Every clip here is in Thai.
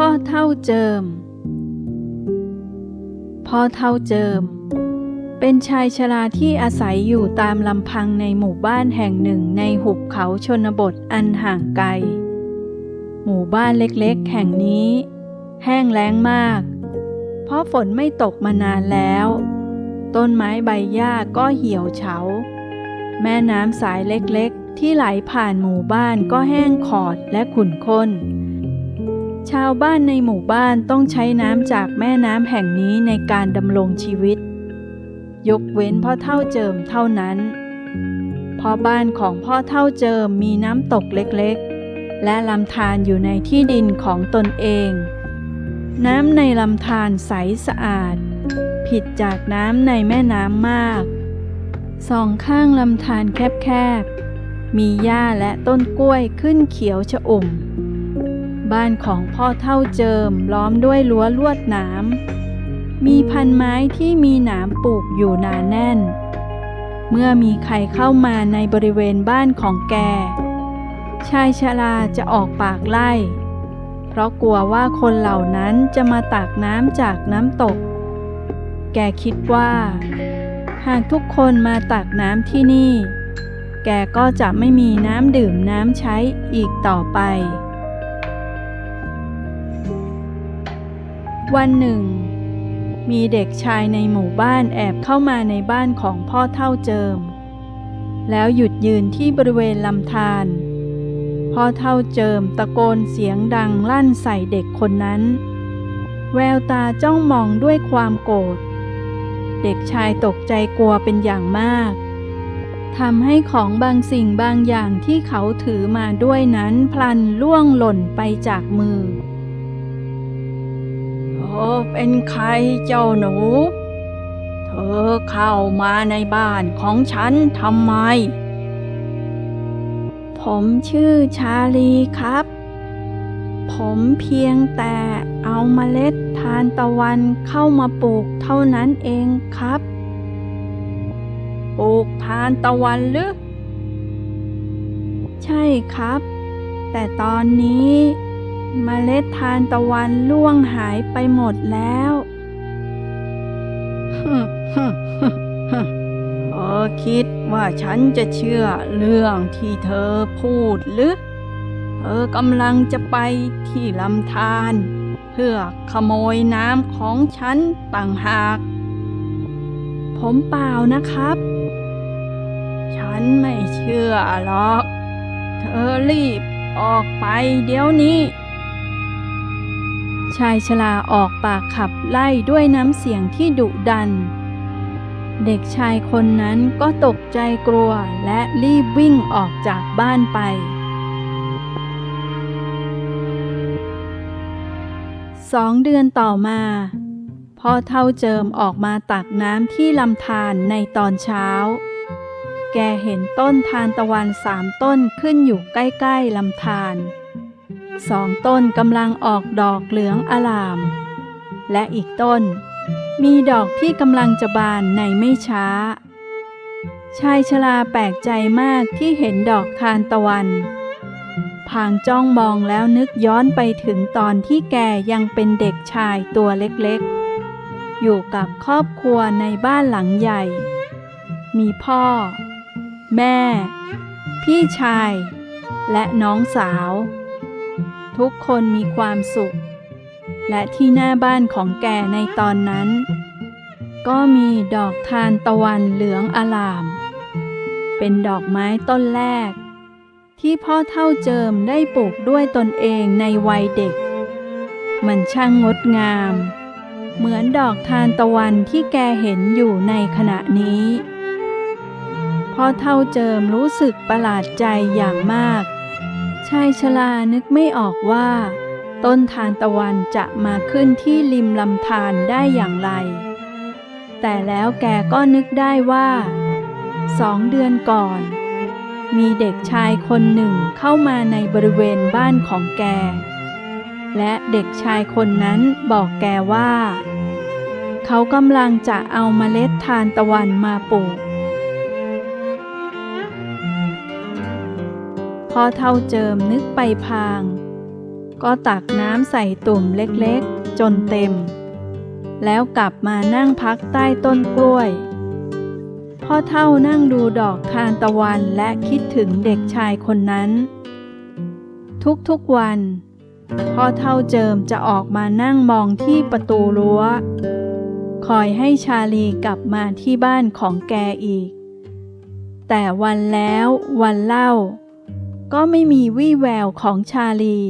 พ่อเท่าเจิม พ่อเท่าเจิม เป็นชายชราที่อาศัยอยู่ตามลำพังในหมู่บ้านแห่งหนึ่งในหุบเขาชนบทอันห่างไกล หมู่บ้านเล็กๆ แห่งนี้ แห้งแล้งมาก เพราะฝนไม่ตกมานานแล้ว ต้นไม้ใบหญ้าก็เหี่ยวเฉา แม่น้ำสายเล็กๆ ที่ไหลผ่านหมู่บ้านก็แห้งขอดและขุ่นข้น ชาวบ้านในหมู่บ้านต้องใช้น้ำจากแม่น้ำแห่งนี้ในการดำรงชีวิต ยกเว้นพ่อเท่าเจิมเท่านั้นเพราะบ้านของพ่อเท่าเจิมมีน้ำตกเล็กๆ และลำธารอยู่ในที่ดินของตนเอง น้ำในลำธารใสสะอาด ผิดจากน้ำในแม่น้ำมากสองข้างลำธารแคบๆ มีหญ้าและต้นกล้วยขึ้นเขียวชอุ่ม บ้านของพ่อเท่าเจิมล้อมด้วยรั้วลวดหนามมีพันไม้ที่มีหนามปลูกอยู่หนาแน่น เมื่อมีใครเข้ามาในบริเวณบ้านของแก ชายชราจะออกปากไล่ เพราะกลัวว่าคนเหล่านั้นจะมาตักน้ำจากน้ำตก แกคิดว่า หากทุกคนมาตักน้ำที่นี่ แกก็จะไม่มีน้ำดื่มน้ำใช้อีกต่อไป วันหนึ่ง มีเด็กชายในหมู่บ้านแอบเข้ามาในบ้านของพ่อเท่าเจิม แล้วหยุดยืนที่บริเวณลำธารพ่อเท่าเจิมตะโกนเสียงดังลั่นใส่เด็กคนนั้น แววตาจ้องมองด้วยความโกรธ เด็กชายตกใจกลัวเป็นอย่างมากทำให้ของบางสิ่งบางอย่างที่เขาถือมาด้วยนั้นพลันล่วงหล่นไปจากมือ อเป็นใครเจ้าหนู เธอเข้ามาในบ้านของฉันทำไม ผมชื่อชาลีครับ ผมเพียงแต่เอาเมล็ดทานตะวันเข้ามาปลูกเท่านั้นเองครับ ปลูกทานตะวันหรือ ใช่ครับ แต่ตอนนี้ เมล็ดทานตะวันล่วงหายไปหมดแล้วเธอคิดว่าฉันจะเชื่อเรื่องที่เธอพูดหรือ เธอกำลังจะไปที่ลำธารเพื่อขโมยน้ำของฉันต่างหาก ผมเปล่านะครับ ฉันไม่เชื่อหรอก เธอรีบออกไปเดี๋ยวนี้ ชายชราออกปากขับไล่ด้วยน้ำเสียงที่ดุดัน เด็กชายคนนั้นก็ตกใจกลัวและรีบวิ่งออกจากบ้านไป สองเดือนต่อมา พ่อเท่าเจิมออกมาตักน้ำที่ลำธารในตอนเช้า แกเห็นต้นทานตะวันสามต้นขึ้นอยู่ใกล้ ๆลำธาร สองต้นกำลังออกดอกเหลืองอลาม และอีกต้น มีดอกที่กำลังจะบานในไม่ช้า ชายชราแปลกใจมากที่เห็นดอกทานตะวัน พางจ้องมองแล้วนึกย้อนไปถึงตอนที่แกยังเป็นเด็กชายตัวเล็กๆ อยู่กับครอบครัวในบ้านหลังใหญ่ มีพ่อ แม่ พี่ชาย และน้องสาว ทุกคนมีความสุข และที่หน้าบ้านของแกในตอนนั้น ก็มีดอกทานตะวันเหลืองอลาม เป็นดอกไม้ต้นแรก ที่พ่อเท่าเจิมได้ปลูกด้วยตนเองในวัยเด็ก มันช่างงดงาม เหมือนดอกทานตะวันที่แกเห็นอยู่ในขณะนี้พ่อเท่าเจิมรู้สึกประหลาดใจอย่างมากายชรานึกไม่ออกว่า ต้นทานตะวันจะมาขึ้นที่ริมลำธารได้อย่างไร แต่แล้วแกก็นึกได้ว่าสองเดือนก่อน มีเด็กชายคนหนึ่งเข้ามาในบริเวณบ้านของแก และเด็กชายคนนั้นบอกแกว่า เขากำลังจะเอาเมล็ดทานตะวันมาปลูก พ่อเท่าเจิมนึกไปพาง ก็ตักน้ำใส่ตุ่มเล็กๆ จนเต็ม แล้วกลับมานั่งพักใต้ต้นกล้วย พ่อเท่านั่งดูดอกทานตะวันและคิดถึงเด็กชายคนนั้น ทุกๆวัน พ่อเท่าเจิมจะออกมานั่งมองที่ประตูรั้ว คอยให้ชาลีกลับมาที่บ้านของแกอีก แต่วันแล้ววันเล่า ก็ไม่มีวี่แววของชาลี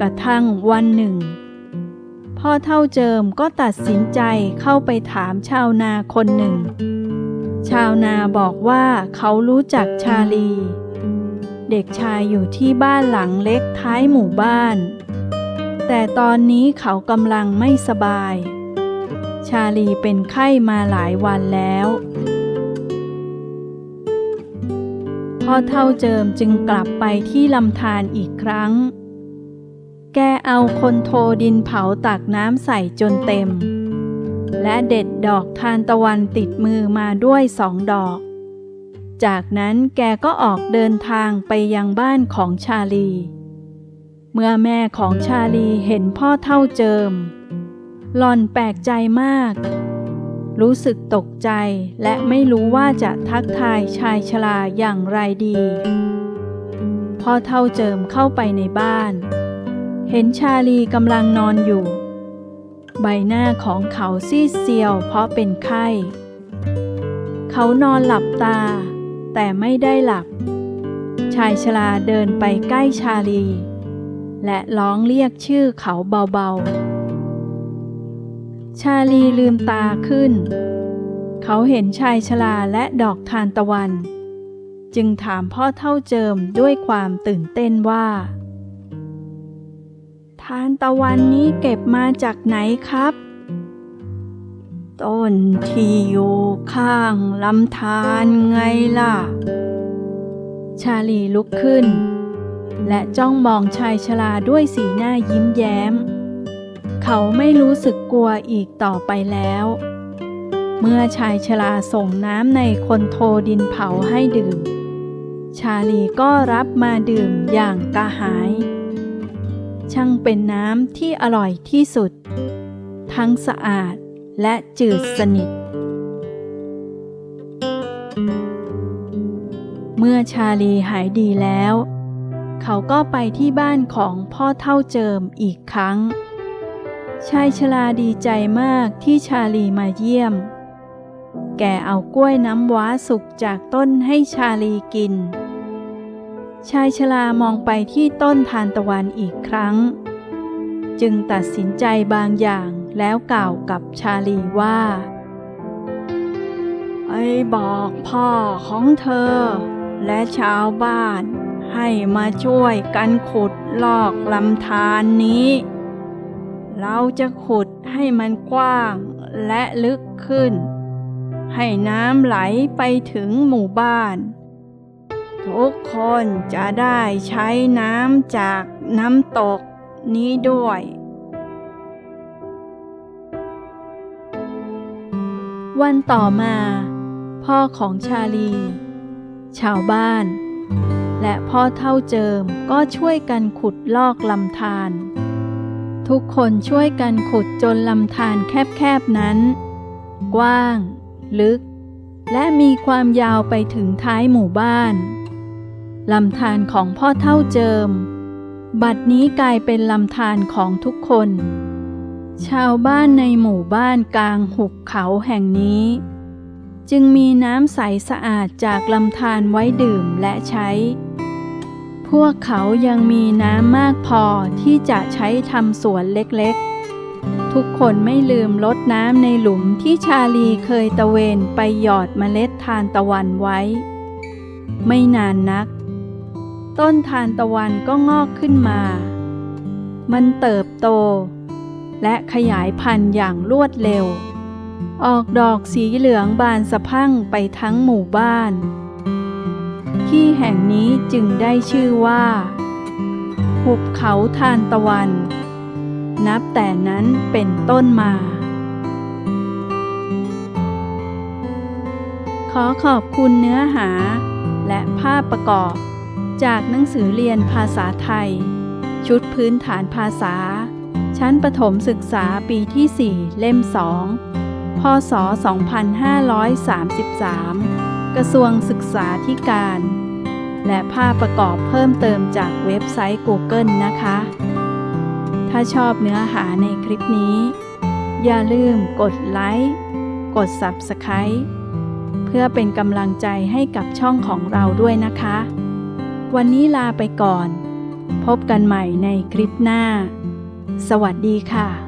กระทั่งวันหนึ่ง พ่อเท่าเจิมก็ตัดสินใจเข้าไปถามชาวนาคนหนึ่ง ชาวนาบอกว่าเขารู้จักชาลี เด็กชายอยู่ที่บ้านหลังเล็กท้ายหมู่บ้าน แต่ตอนนี้เขากำลังไม่สบาย ชาลีเป็นไข้มาหลายวันแล้ว พ่อเท่าเจิมจึงกลับไปที่ลำธารอีกครั้ง แกเอาคนโทดินเผาตักน้ำใส่จนเต็ม และเด็ดดอกทานตะวันติดมือมาด้วยสองดอก จากนั้นแกก็ออกเดินทางไปยังบ้านของชาลี เมื่อแม่ของชาลีเห็นพ่อเท่าเจิมหล่อนแปลกใจมาก รู้สึกตกใจและไม่รู้ว่าจะทักทายชายชราอย่างไรดี พ่อเท่าเจิมเข้าไปในบ้าน เห็นชาลีกำลังนอนอยู่ ใบหน้าของเขาซีดเซียวเพราะเป็นไข้ เขานอนหลับตา แต่ไม่ได้หลับ ชายชราเดินไปใกล้ชาลี และร้องเรียกชื่อเขาเบาๆ ชาลีลืมตาขึ้น เขาเห็นชายชราและดอกทานตะวัน จึงถามพ่อเท่าเจิมด้วยความตื่นเต้นว่า ทานตะวันนี้เก็บมาจากไหนครับ ต้นที่อยู่ข้างลำธารไงล่ะ ชาลีลุกขึ้น และจ้องมองชายชราด้วยสีหน้ายิ้มแย้ม เขาไม่รู้สึกกลัวอีกต่อไปแล้ว เมื่อชายชราส่งน้ำในคนโทดินเผาให้ดื่ม ชาลีก็รับมาดื่มอย่างกระหาย ช่างเป็นน้ำที่อร่อยที่สุด ทั้งสะอาดและจืดสนิท เมื่อชาลีหายดีแล้ว เขาก็ไปที่บ้านของพ่อเท่าเจิมอีกครั้ง ชายชราดีใจมากที่ชาลีมาเยี่ยม แกเอากล้วยน้ำว้าสุกจากต้นให้ชาลีกิน ชายชรามองไปที่ต้นทานตะวันอีกครั้ง จึงตัดสินใจบางอย่างแล้วกล่าวกับชาลีว่า ไอ้บอกพ่อของเธอ และชาวบ้าน ให้มาช่วยกันขุดลอกลำธารนนี้ เราจะขุดให้มันกว้างและลึกขึ้น ให้น้ำไหลไปถึงหมู่บ้าน ทุกคนจะได้ใช้น้ำจากน้ำตกนี้ด้วย วันต่อมา พ่อของชาลี ชาวบ้านและพ่อเท่าเจิมก็ช่วยกันขุดลอกลำธาร ทุกคนช่วยกันขุดจนลำธารแคบๆนั้น กว้าง ลึก และมีความยาวไปถึงท้ายหมู่บ้านลำธารของพ่อเท่าเจิม บัดนี้กลายเป็นลำธารของทุกคน ชาวบ้านในหมู่บ้านกลางหุบเขาแห่งนี้ จึงมีน้ำใสสะอาดจากลำธารไว้ดื่มและใช้ พวกเขายังมีน้ำมากพอที่จะใช้ทำสวนเล็กๆ ทุกคนไม่ลืมลดน้ำในหลุมที่ชาลีเคยตะเวนไปหยอดเมล็ดทานตะวันไว้ ไม่นานนัก ต้นทานตะวันก็งอกขึ้นมา มันเติบโต และขยายพันธุ์อย่างรวดเร็ว ออกดอกสีเหลืองบานสะพั่งไปทั้งหมู่บ้าน ที่แห่งนี้จึงได้ชื่อว่า หุบเขาทานตะวัน นับแต่นั้นเป็นต้นมา ขอขอบคุณเนื้อหา และภาพประกอบ จากหนังสือเรียนภาษาไทย ชุดพื้นฐานภาษา ชั้นประถมศึกษาปีที่ 4 เล่ม 2 พศ 2533 กระทรวงศึกษาธิการ และภาพประกอบเพิ่มเติมจากเว็บไซต์ Google นะคะ ถ้าชอบเนื้อหาในคลิปนี้ อย่าลืมกดไลค์กด Subscribe เพื่อเป็นกำลังใจให้กับช่องของเราด้วยนะคะ วันนี้ลาไปก่อน พบกันใหม่ในคลิปหน้า สวัสดีค่ะ